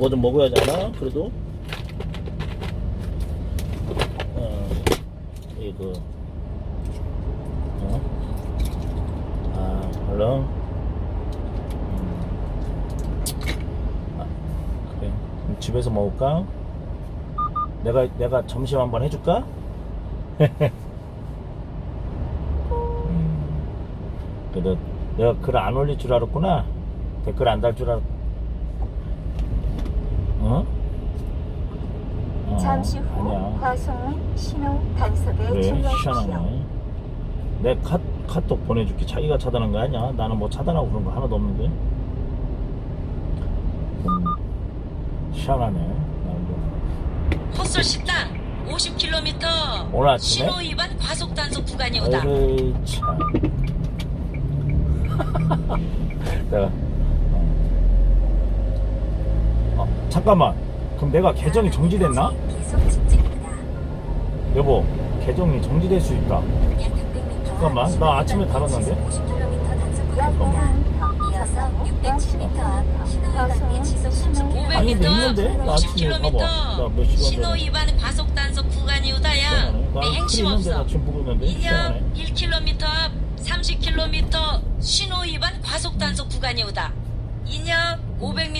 뭐 좀 먹어야지 않아? 그래도 어, 이거 어? 아 얼른 음. 아, 그래 집에서 먹을까? 내가 내가 점심 한번 해줄까? 음, 그래도 내가 글 안 올릴 줄 알았구나 댓글 안 달 줄 알았 어? 어, 잠시 후 아니야 과속 및 신호 단속에 그래. 시원하네 내 카, 카톡 보내줄게 자기가 차단한 거 아니야 나는 뭐 차단하고 그런 거 하나도 없는데 음, 나는 뭐. 헛솔 식당 50km 오늘 아침에? 신호 위반 과속 단속 구간이 오다. 어이 참 내가 어, 어, 잠깐만 그럼 내가 계정이 정지됐나? 여보 계정이 정지될 수 있다 잠깐만, 나 아침에 달았는데? 잠깐만. 이어서 610m 앞 과속 신호 500m 아니, 근데 있는데? 나 아침에 봐봐. 나몇 시간 50km 신호 전에. 위반 과속 단속 구간이. 시원하네. 나내 행심 틀 있는데 나 없어. 지금 보고 있는데 인형 시원하네 1km 앞 30km 신호 위반 과속 단속 구간이 오다. 인형 500m 앞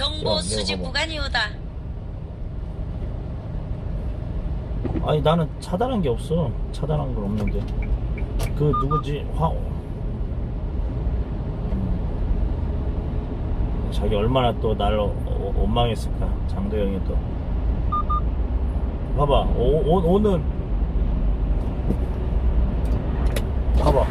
정보 야, 수집 내가 봐봐. 구간이 오다. 아니 나는 차단한 게 없어 차단한 건 없는데 그 누구지 화 음. 자기 얼마나 또 날 원망했을까 장도영이 또 봐봐 오, 오, 오늘 봐봐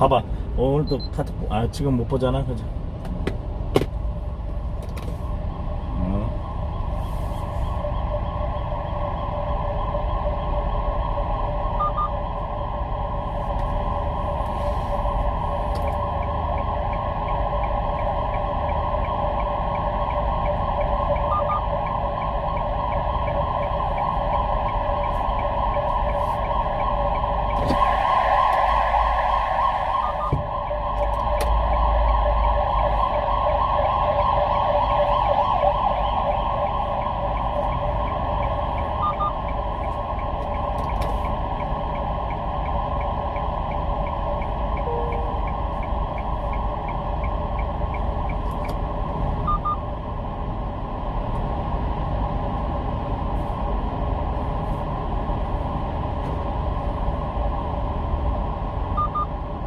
봐봐. 오늘도 카톡 아 지금 못 보잖아. 그죠